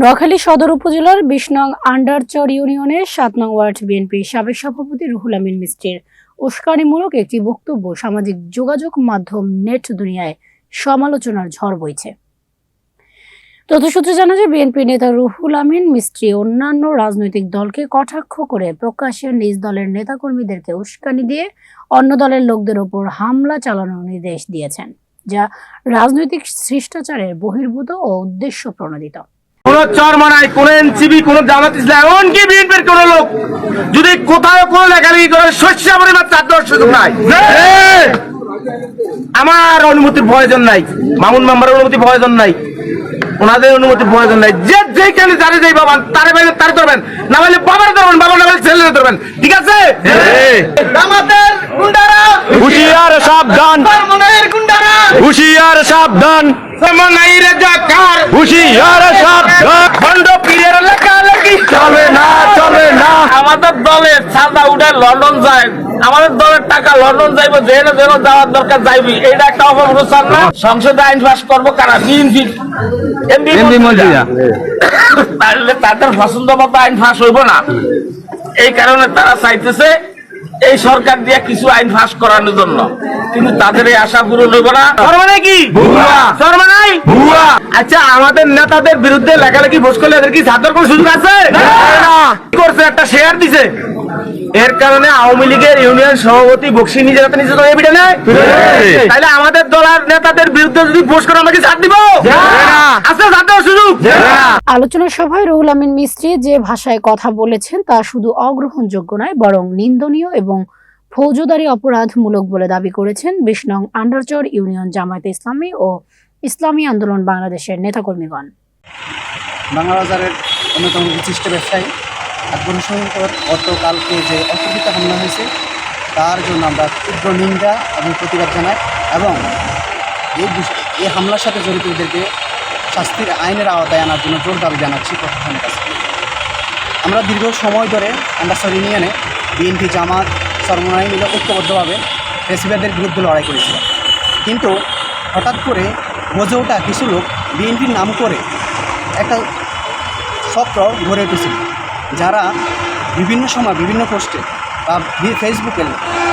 নোয়াখালী সদর উপজেলার বিশ নং আন্ডারচর ইউনিয়নের সাত নং ওয়ার্ড বিএনপির সাবেক সভাপতি রুহুল আমিন মিস্ত্রির উস্কানিমূলক একটি বক্তব্য সামাজিক যোগাযোগ মাধ্যম নেট দুনিয়ায় সমালোচনার ঝড় বইছে। তথ্যসূত্রে জানা যায় বিএনপি নেতা রুহুল আমিন মিস্ত্রি অন্যান্য রাজনৈতিক দলকে কটাক্ষ করে প্রকাশ্যে নিজ দলের নেতাকর্মীদেরকে উস্কানি দিয়ে অন্য দলের লোকদের ওপর হামলা চালানোর নির্দেশ দিয়েছেন, যা রাজনৈতিক শিষ্টাচারের বহির্ভূত ও উদ্দেশ্য প্রণোদিত। কোন চরমানাই কোন এনসিবি কোন জামাত ইসলাম এমনকি বিএনপির কোন লোক যদি কোথাও কোন লেখালেখি করে শস্য পরিমাণ চার দশ সুযোগ নাই। আমার অনুমতির প্রয়োজন নাই। মামুন মেম্বারের অনুমতি প্রয়োজন নাই। ওনাদের অনুমতি প্রয়োজন নাই। যে যেখানে যারে যাই বাবান তারে বাইরে তারে ধরবেন। না বলে বাবার ধরবেন বাবা না বলে ছেলে ধরবেন। ঠিক আছে? জামাতের গুন্ডারা হুশিয়ার সাবধান। গুন্ডারা। হুশিয়ার সাবধান। হুশিয়ার সাবধান খন্ড পীরের লেখালেখি চলবে না চলবে না আমাদের দলের সাদা উঠে লন্ডন যায় আমাদের দলের টাকা লন্ডন যাইব যেখানে যেন যাওয়ার দরকার যাইবি এটা একটা অপপ্রচার না? সংসদে আইন পাস করব কারা? বিএনপি এমপি তাহলে তাদের পছন্দ মতো আইন পাস হইব না। এই কারণে তারা চাইতেছে এই সরকার দিয়ে কিছু আইন ফাঁস করানোর জন্য। কিন্তু তাদের এই আশা পূরণ হইব না। কি? মানে আচ্ছা আমাদের নেতাদের বিরুদ্ধে লেখালেখি ভোজ করলে এদের কি ছাত্র কোনো সুযোগ আছে? কি করছে? একটা শেয়ার দিছে। এর কারণে আওয়ামী লীগের ইউনিয়ন সভাপতি বক্সি নিজের হাতে নিজে এবিডে নেয়। তাহলে আমাদের দলের নেতাদের বিরুদ্ধে যদি ভোজ করে আমাকে ছাড় দিব? আছে ছাড় সুযোগ? আলোচনা সভায় রুহুল আমিন মিস্ত্রি যে ভাষায় কথা বলেছেন তা শুধু অগ্রহণযোগ্য নয় বরং নিন্দনীয় এবং ফৌজদারি অপরাধমূলক বলে দাবি করেছেন বিশ নং আন্ডারচর ইউনিয়ন জামায়াতে ইসলামী ও ইসলামী আন্দোলন বাংলাদেশের নেতাকর্মীগণ। বাংলাবাজারের অন্যতম বিশিষ্ট ব্যবসায়ী। উপর গতকালকে যে অতর্কিত হামলা হয়েছে, তার জন্য আমরা তীব্র নিন্দা এবং প্রতিবাদ জানাই এবং এই এই হামলার সাথে জড়িতদেরকে শাস্তির আইনের আওতায় আনার জন্য জোর দাবি জানাচ্ছি প্রশাসনের কাছে। আমরা দীর্ঘ সময় ধরে আন্ডারসর ইউনিয়নে বিএনপি, জামাত সর্বনাই মিলে ঐক্যবদ্ধভাবে ফেসিবাদের বিরুদ্ধে লড়াই করেছিলাম। কিন্তু হঠাৎ করে গজে ওঠা কিছু লোক বিএনপির নাম করে একটা চক্র গড়ে উঠেছিল। যারা বিভিন্ন সময় বিভিন্ন পোস্টে বা ফেসবুকে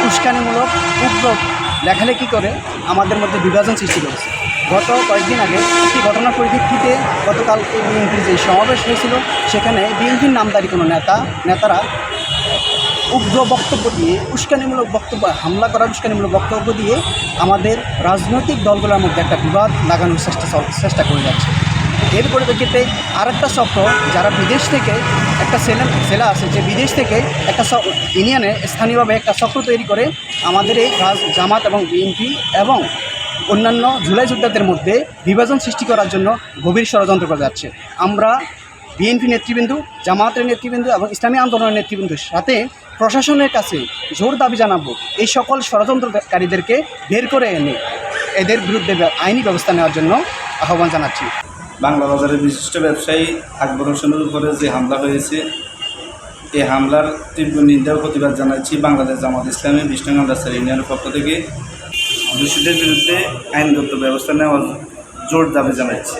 উস্কানিমূলক, উগ্র লেখালেখি করে আমাদের মধ্যে বিভাজন সৃষ্টি করেছে। গত কয়েকদিন আগে একটি ঘটনার পরিপ্রেক্ষিতে গতকাল বিএনপির যে সমাবেশ হয়েছিল, সেখানে বিএনপির নামদারি কোনো নেতা, নেতারা উগ্র বক্তব্য দিয়ে, উস্কানিমূলক বক্তব্য, হামলা করার উস্কানিমূলক বক্তব্য দিয়ে আমাদের রাজনৈতিক দলগুলোর মধ্যে একটা বিবাদ লাগানোর চেষ্টা চেষ্টা করে যাচ্ছে। এর পরিপ্রেক্ষিতে আরেকটা চক্র, যারা বিদেশ থেকে একটা ছেলে ছেলে আছে যে বিদেশ থেকে একটা ইউনিয়নে স্থানীয়ভাবে একটা চক্র তৈরি করে আমাদের এই জামাত এবং বিএনপি এবং অন্যান্য জুলাই যোদ্ধাদের মধ্যে বিভাজন সৃষ্টি করার জন্য গভীর ষড়যন্ত্র করে যাচ্ছে। আমরা বিএনপি নেতৃবৃন্দ, জামাতের নেতৃবৃন্দ এবং ইসলামী আন্দোলনের নেতৃবৃন্দের সাথে প্রশাসনের কাছে জোর দাবি জানাব, এই সকল ষড়যন্ত্রকারীদেরকে বের করে এনে এদের বিরুদ্ধে আইনি ব্যবস্থা নেওয়ার জন্য আহ্বান জানাচ্ছি। বাংলা বাজারের বিশিষ্ট ব্যবসায়ী আকবর হোসেনের উপরে যে হামলা হয়েছে এই হামলার তীব্র নিন্দা ও প্রতিবাদ জানাচ্ছি বাংলাদেশ জামাত ইসলামী বিষ্ণু আন্দাসার ইউনিয়নের পক্ষ থেকে। দোষীদের বিরুদ্ধে আইনগত ব্যবস্থা নেওয়ার জোর দাবি জানাচ্ছি।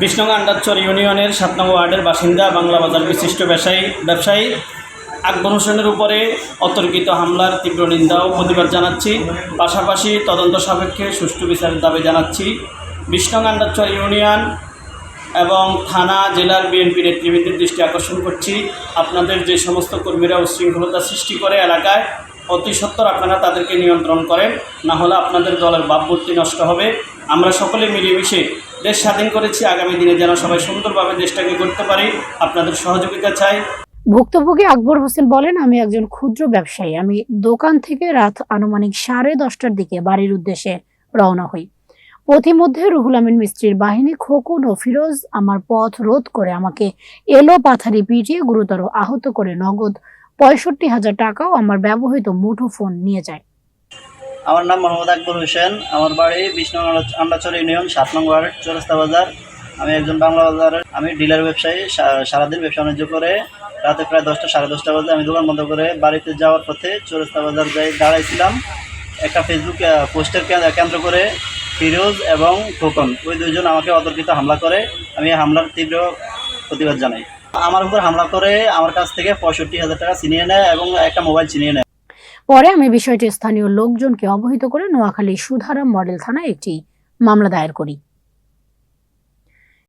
বিষ্ণু আন্ডারচর ইউনিয়নের সাত নং ওয়ার্ডের বাসিন্দা বাংলা বাজার বিশিষ্ট ব্যবসায়ী ব্যবসায়ী আকবর হোসেনের উপরে অতর্কিত হামলার তীব্র নিন্দা ও প্রতিবাদ জানাচ্ছি। পাশাপাশি তদন্ত সাপেক্ষে সুষ্ঠু বিচারের দাবি জানাচ্ছি। বিষ্ণু আন্ডারচর ইউনিয়ন এবং থানা, জেলার বিএনপি নেতৃবৃন্দের দৃষ্টি আকর্ষণ করছি। আপনাদের যে সমস্ত কর্মীরা উশৃঙ্খলতা সৃষ্টি করে এলাকায়, অতি সত্বর আপনারা তাদেরকে নিয়ন্ত্রণ করেন। না হলে আপনাদের দলের ভাবমূর্তি নষ্ট হবে। আমরা সকলে মিলেমিশে দেশ স্বাধীন করেছি। আগামী দিনে যেন সবাই সুন্দরভাবে দেশটাকে করতে পারি, আপনাদের সহযোগিতা চাই। ভুক্তভোগী আকবর হোসেন বলেন, আমি একজন ক্ষুদ্র ব্যবসায়ী। আমি দোকান থেকে রাত আনুমানিক সাড়ে দশটার দিকে বাড়ির উদ্দেশ্যে রওনা হই। পথিমধ্যে রুহুল আমিন মিস্ত্রির বাহিনী খোকন ও ফিরোজ আমার পথ রোধ করে আমাকে এলো পাথারি পিটিয়ে গুরুতর আহত করে নগদ পঁয়ষট্টি হাজার টাকাও আমার ব্যবহৃত মুঠো ফোন নিয়ে যায়। আমার নাম মোহাম্মদ আকবর হোসেন। আমার বাড়ি বিষ্ণু আন্ডাচর ইউনিয়ন, সাত নং ওয়ার্ড চৌরাস্তা বাজার। আমি একজন বাংলা বাজারের আমি ডিলার ব্যবসায়ী। সারাদিন ব্যবসা বাণিজ্য করে। রাতে প্রায় দশটা, সাড়ে দশটা বাজে আমি দোকান বন্ধ করে বাড়িতে যাওয়ার পথে চৌরাস্তা বাজার যাই দাঁড়াইছিলাম। একটা ফেসবুক পোস্টের কেন্দ্র করে ফিরোজ এবং খোকন, ওই দুজন আমাকে অতর্কিত হামলা করে। আমি হামলার তীব্র প্রতিবাদ জানাই। আমার উপর হামলা করে আমার কাছ থেকে পঁয়ষট্টি হাজার টাকা ছিনিয়ে নেয় এবং একটা মোবাইল ছিনিয়ে নেয়। পরে আমি বিষয়টি স্থানীয় লোকজনকে অবহিত করে নোয়াখালী সুধারাম মডেল থানায় একটি মামলা দায়ের করি।